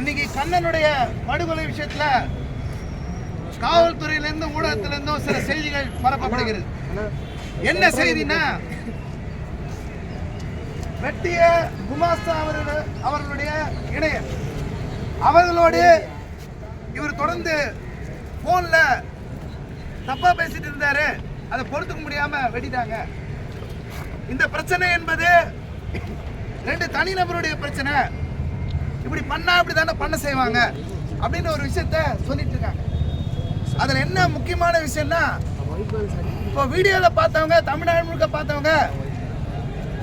இன்னைக்கு கண்ணனுடைய படுகொலை விஷயத்துல காவல்துறையிலிருந்து ஊடகத்திலிருந்தும் சில செய்திகள் பரப்பப்படுகிறது. என்ன செய்தினா வெட்டிய குமாஸ்தா அவர்கள் அவர்களுடைய இணையர். அவர்களோடு இவர் தொடர்ந்து போன்ல தப்பா பேசிட்டு இருந்தாரு. அதை பொறுத்துக்க முடியாம வெட்டிட்டாங்க. இந்த பிரச்சனை என்பது ரெண்டு தனிநபருடைய பிரச்சனை. இப்படி பண்ணா இப்படி தானே பண்ண செய்வாங்க அப்படின்னு ஒரு விஷயத்த சொல்லிட்டு இருக்காங்க. அதுல என்ன முக்கியமான விஷயம்னா இப்போ வீடியோல பார்த்தவங்க தமிழ்நாடு முழுக்க பார்த்தவங்க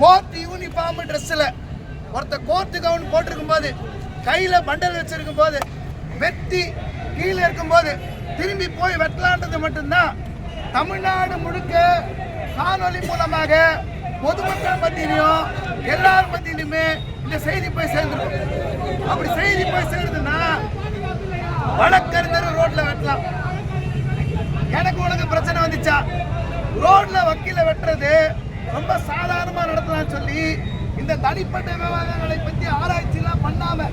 கோர்ட் யூனிஃபார்ம் ட்ரெஸ்ஸில் ஒருத்தர் கோர்ட்டு கவுன் போட்டிருக்கும் போது கையில் பண்டல் வச்சிருக்கும் போது வெட்டி கீழே இருக்கும்போது திரும்பி போய் வெட்டலான்றது மட்டும்தான் தமிழ்நாடு முழுக்க காணொலி மூலமாக பொதுமக்கள் மத்தியிலையும் எல்லார் மத்தியிலுமே இந்த செய்தி போய் சேர்ந்துருக்கும். அப்படி செய்தி போய் சேருதுன்னா வழக்கறிஞர் ரோட்ல வெட்டலாம். எனக்கு உனக்கு பிரச்சனை வந்துச்சா? ரோட்ல வக்கீல வெட்டுறது ரொம்ப சாதாரணமா நடத்தலாம் சொல்லி இந்த தனிப்பட்ட விவகாரங்களை பத்தி ஆராய்ச்சிலாம் பண்ணாம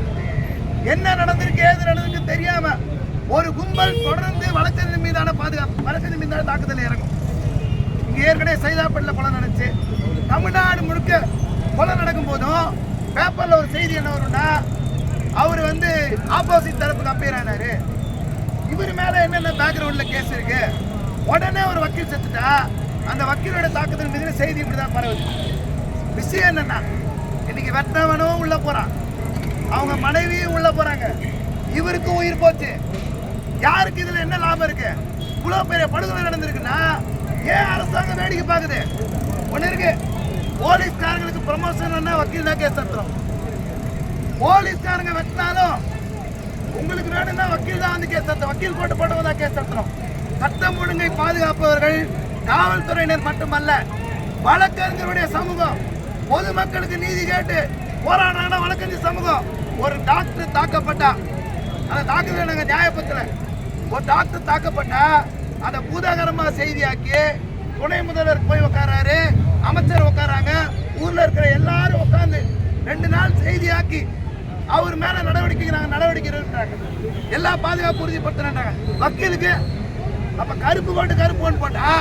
என்ன நடந்திருக்கு ஏது நடந்திருக்கு தெரியாம ஒரு கும்பல் தொடர்ந்து வழக்கறிஞர் மீதான பாதுகாப்பு வழக்கறிஞர் மீதான தாக்குதல் இறங்கும் இங்க ஏற்கனவே சைதாப்பேட்டில் கொலை நடந்துச்சு தமிழ்நாடு முழுக்க கொலை நடக்கும் போதும் பேப்பர்ல ஒரு செய்தி என்ன வரும்னா அவர் வந்து ஆப்போசிட் தரப்புக்கு அப்பேர் ஆனாரு. இவர் மேல என்னென்ன பேக்ரவுண்ட்ல கேஸ் இருக்கு உடனே ஒரு வக்கீல் செத்துட்டா அந்த வக்கீலோட தாக்குதல் மீது செய்தி இப்படிதான் பரவுது. விஷயம் என்னன்னா இன்னைக்கு வெட்டவனும் உள்ள போறான். அவங்க மனைவியும் உள்ள போறாங்க. இவருக்கும் உயிர் போச்சு. யாருக்கு இதுல என்ன லாபம் இருக்கு? இவ்வளவு பெரிய படுகொலை நடந்திருக்குன்னா ஏன் அரசாங்கம் வேடிக்கை பார்க்குது? ஒண்ணு இருக்கு. போலீஸ்காரங்களுக்கு ப்ரமோஷன் வக்கீல் தான் கேஸ் நடத்துறோம் போலீஸ்காரங்க வெட்டினாலும் உங்களுக்கு வேணும்னா வக்கீல் தான் வந்து கேஸ் நடத்தும் வக்கீல் போட்டு போட்டவங்க தான் கேஸ் நடத்துறோம் சட்டம் ஒழுங்கை பாதுகாப்பவர்கள் காவல்துறையினர் மட்டுமல்ல வழக்கறிஞருடைய சமூகம் பொதுமக்களுக்கு நீதி கேட்டு போராடுறாங்க வழக்கறிஞர் சமூகம் ஒரு டாக்டர் தாக்கப்பட்டா அந்த தாக்குதலை நாங்கள் நியாயப்படுத்தல. ஒரு டாக்டர் தாக்கப்பட்டா அதை பூதாகரமா செய்தியாக்கி துணை முதல்வர் போய் உட்காராரு அமைச்சர் உட்காராங்க ஊர்ல இருக்கிற எல்லாரும் உட்காந்து ரெண்டு நாள் செய்தியாக்கி அவர் மேல நடவடிக்கை நாங்க நடவடிக்கை எடுக்கிறாங்க எல்லா பாதுகாப்பு உறுதிப்படுத்துறாங்க வக்கீலுக்கு அப்ப கருப்பு போட்டு கருப்பு போட்டு போட்டா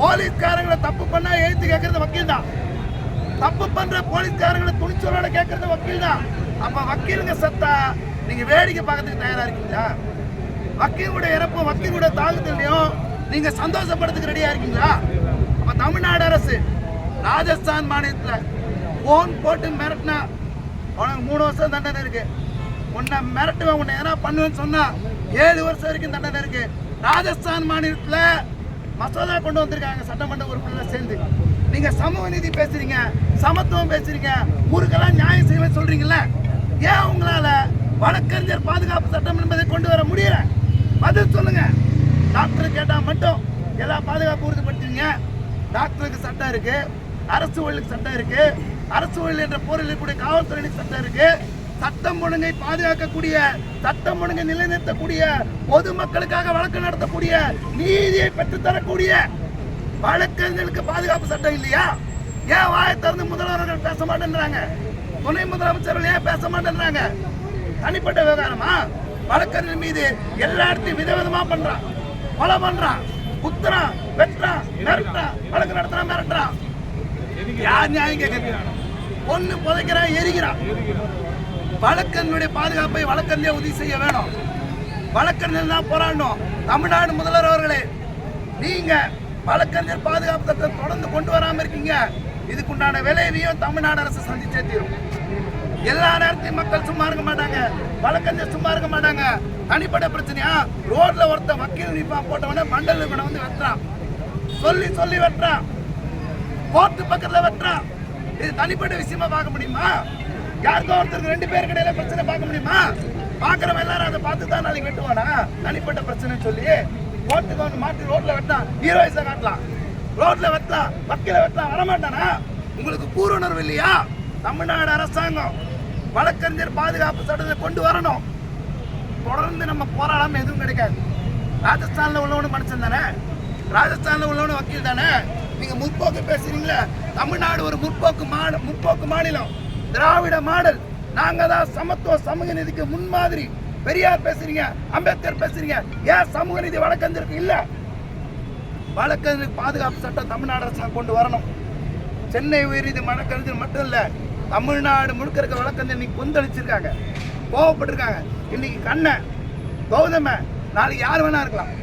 போலீஸ்காரங்களை தப்பு பண்ணா எழுத்து கேட்கறது வக்கீல் தான் தப்பு பண்ற போலீஸ்காரங்களை துணிச்சலோட கேட்கறது வக்கீல் தான் அப்ப வக்கீலுங்க சத்தா நீங்க வேடிக்கை பார்க்கறதுக்கு தயாரா இருக்கீங்களா? வக்கீலுடைய இறப்பும் வக்கீலுடைய தாக்குதலையும் நீங்க சந்தோஷப்படுறதுக்கு ரெடியா இருக்கீங்களா? அப்ப தமிழ்நாடு அரசு ராஜஸ்தான் மாநிலத்தில் போன் போட்டு மிரட்டினா உனக்கு மூணு வருஷம் தண்டனை இருக்கு. உன்னை மிரட்டுவேன் உன்னை எதனா பண்ணுவேன்னு சொன்னா ஏழு வருஷம் வரைக்கும் தண்டனை இருக்கு. ராஜஸ்தான் மாநிலத்தில் மசோதா கொண்டு வந்திருக்காங்க சட்டமன்ற உறுப்பினர்கள் சேர்ந்து. நீங்க சமூக நீதி பேசுறீங்க சமத்துவம் பேசுறீங்க ஊருக்கெல்லாம் நியாயம் செய்வேன் சொல்றீங்கல்ல? ஏன் உங்களால வழக்கறிஞர் பாதுகாப்பு சட்டம் என்பதை கொண்டு வர முடியல? பதில் சொல்லுங்க. டாக்டர் கேட்டா மட்டும். எல்லா பாதுகாப்பு உறுதிப்படுத்துவீங்க. டாக்டருக்கு சட்டம் இருக்கு. அரசு ஊழலுக்கு சட்டம் இருக்கு. அரசு ஊழல் என்ற போரில் இருக்கக்கூடிய காவல்துறையினுக்கு சட்டம் இருக்கு. சட்டம் ஒழுங்கை பாதுகாக்கக்கூடிய சட்டம் ஒழுங்கை நிலைநிறுத்தக்கூடிய பொதுமக்களுக்காக வழக்கு நடத்தக்கூடிய நீதியை பெற்றுத்தரக்கூடிய வழக்கறிஞர்களுக்கு பாதுகாப்பு சட்டம் இல்லையா? ஏன் வாயை திறந்து முதல்வர்கள் பேச மாட்டேன்றாங்க? துணை முதலமைச்சர்கள் ஏன் பேச மாட்டேன்றாங்க? தனிப்பட்ட விவகாரமா? வழக்கறிஞர் மீது எல்லா இடத்தையும் விதவிதமா பண்றான். கொலை பண்றான். குத்துறான் வெட்டுறான் மிரட்டுறான் வழக்கு நடத்துறான் மிரட்டுறான். யார் நியாயம் கேட்கறது ஒண்ணு புதைக்கிறான் எரிக்கிறான் வழக்கறிஞருடைய பாதுகாப்பை வழக்கறிஞர் உதவி செய்ய வேணும். வழக்கறிஞர் தான் போராடணும். தமிழ்நாடு முதல்வர் அவர்களே நீங்க வழக்கறிஞர் பாதுகாப்பு சட்டம் தொடர்ந்து கொண்டு வராம இருக்கீங்க. இதுக்குண்டான விளைவையும் தமிழ்நாடு அரசு சந்திச்சே தீரும். எல்லா நேரத்தையும் மக்கள் சும்மா இருக்க மாட்டாங்க. வழக்கறிஞர் சும்மா இருக்க மாட்டாங்க. தனிப்பட்ட பிரச்சனையா? ரோட்ல ஒருத்த வக்கீல் நிப்பா போட்டவன மண்டல் வந்து வெட்டுறான். சொல்லி சொல்லி வெட்டுறான். கோர்ட்டு பக்கத்துல வெட்டுறான் இது தனிப்பட்ட விஷயமா பார்க்க முடியுமா? யாருக்கோ ஒருத்தருக்கு ரெண்டு பேருக்கு இடையில பிரச்சனை பார்க்க முடியுமா? பாக்குறவன் எல்லாரும் அதை பார்த்து தான் நாளைக்கு வெட்டுவானா? தனிப்பட்ட பிரச்சனை சொல்லி கோர்ட்டுக்கு வந்து மாட்டி ரோட்ல வெட்டான் ஹீரோயிஸை காட்டலாம். ரோட்ல வெட்டலாம் வக்கீல வெட்டலாம் வரமாட்டானா? உங்களுக்கு கூறுணர்வு இல்லையா? தமிழ்நாடு அரசாங்கம் வழக்கறிஞர் பாதுகாப்பு சட்டத்தை கொண்டு வரணும். தொடர்ந்து நம்ம போராடாம எதுவும் கிடைக்காது. ராஜஸ்தான்ல உள்ளவனு மனுஷன் தானே? ராஜஸ்தான்ல உள்ளவனு வக்கீல் தானே? நீங்க முற்போக்கு பேசுறீங்களே? தமிழ்நாடு ஒரு முற்போக்கு மாநில முற்போக்கு மாநிலம். திராவிட மாடல். நாங்க தான் சமத்துவ சமூக நிதிக்கு முன்மாதிரி. பெரியார் பேசுறீங்க அம்பேத்கர் பேசுறீங்க. ஏன் சமூக நீதி வழக்கறிஞருக்கு இல்ல. வழக்கறிஞருக்கு பாதுகாப்பு சட்டம் தமிழ்நாடு அரசாங்கம் கொண்டு வரணும். சென்னை உயர்நீதி வழக்கறிஞர் மட்டும் இல்லை தமிழ்நாடு முழுக்க இருக்க வழக்கறிஞர் இன்னைக்கு கொந்தளிச்சிருக்காங்க. கோவப்பட்டிருக்காங்க. இன்னைக்கு கண்ணன் கௌதம நாளைக்கு யார் வேணா இருக்கலாம்.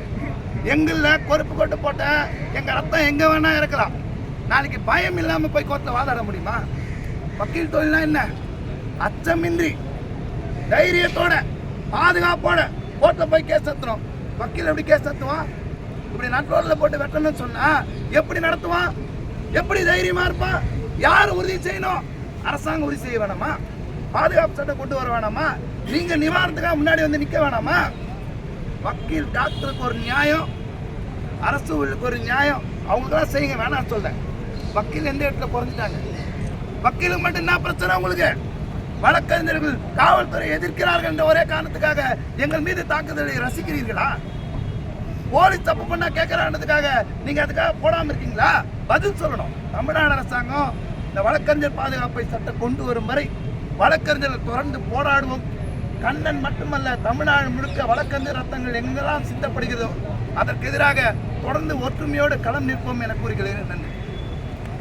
எங்கள்ல கொறுப்பு கொட்டு போட்ட எங்கள் ரத்தம் எங்கே வேணால் இருக்கலாம். நாளைக்கு பயம் இல்லாமல் போய் கோர்ட்டில் வாதாட முடியுமா? வக்கீல் தொழில்னா என்ன? அச்சமின்றி தைரியத்தோட பாதுகாப்போட கோர்ட்டில் போய் கேஸ் நடத்தணும். வக்கீல் எப்படி கேஸ் நடத்துவான்? இப்படி நட்ரோட்டில் போட்டு வெட்டணும்னு சொன்னால் எப்படி நடத்துவான்? எப்படி தைரியமாக இருப்பான்? யார் உறுதி செய்யணும்? அரசாங்கம் உறுதி செய்ய வேணாமா? பாதுகாப்பு சட்டம் கொண்டு வர வேணாமா? நீங்கள் நிவாரணத்துக்காக முன்னாடி வந்து நிற்க வேணாமா? வக்கீல் டாக்டருக்கு ஒரு நியாயம் அரசு ஊழியருக்கு ஒரு நியாயம். அவங்களுக்கெல்லாம் செய்யுங்க வேணாம் சொல்கிறேன் வக்கீல் எந்த இடத்துல குறைஞ்சிட்டாங்க? வக்கீலுக்கு மட்டும் என்ன பிரச்சனை உங்களுக்கு? வழக்கறிஞர்கள் காவல்துறை எதிர்க்கிறார்கள் என்ற ஒரே காரணத்துக்காக எங்கள் மீது தாக்குதலை ரசிக்கிறீர்களா? போலீஸ் தப்பு பண்ணா கேட்கறான்றதுக்காக நீங்க அதுக்காக போடாம இருக்கீங்களா? பதில் சொல்லணும். தமிழ்நாடு அரசாங்கம் இந்த வழக்கறிஞர் பாதுகாப்பை சட்டம் கொண்டு வரும் வரை வழக்கறிஞர்கள் தொடர்ந்து போராடுவோம். கண்ணன் மட்டுமல்ல தமிழ்நாடு முழுக்க வழக்கந்து ரத்தங்கள் எங்கெல்லாம் சித்தப்படுகிறதோ அதற்கு எதிராக தொடர்ந்து ஒற்றுமையோடு களம் நிற்போம் என கூறுகிறேன். நன்றி.